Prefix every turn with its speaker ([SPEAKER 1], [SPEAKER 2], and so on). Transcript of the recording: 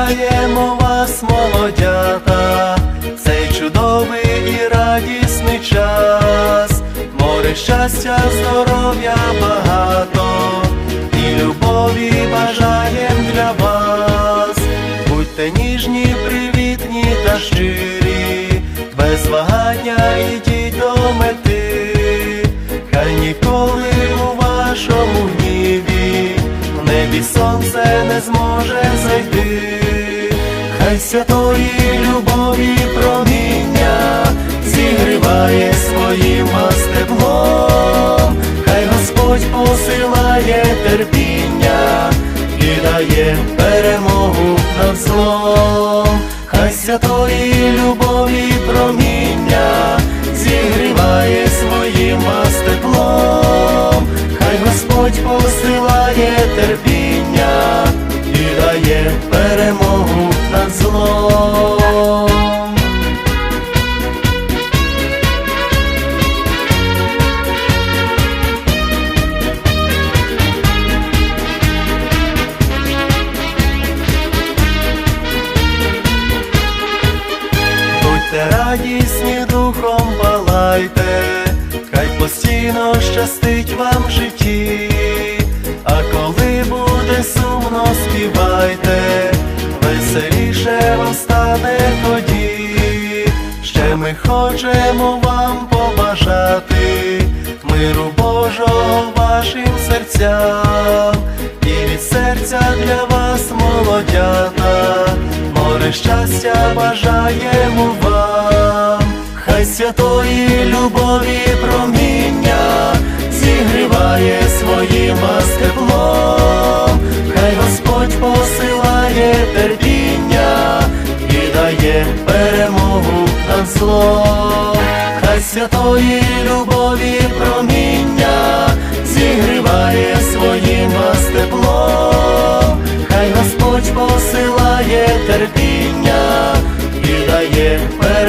[SPEAKER 1] вітаємо вас, молодята, цей чудовий і радісний час, море щастя, здоров'я багато, і любові бажаєм для вас. Будьте ніжні, привітні та щирі, без вагання ідіть до мети, хай ніколи у вашому гніві. В небі сонце не зможе зайти, хай святої любові проміння зігріває своїм вас теплом, хай Господь посилає терпіння і дає перемогу над злом, хай святої любові проміння зігріває своїм вас теплом, хай Господь посилає терпіння і дає перемогу радісні духом палайте, хай постійно щастить вам в житті, а коли буде сумно, співайте, веселіше вам стане тоді, ще ми хочемо вам побажати миру Божого вашим серцям, і від серця для вас молодята, море щастя бажаємо вам, хай святої любові проміння зігріває своїм теплом, хай Господь посилає терпіння і дає перемогу над злом, хай святої любові проміння зігріває своїм теплом, хай Господь посилає терпіння і дає перемогу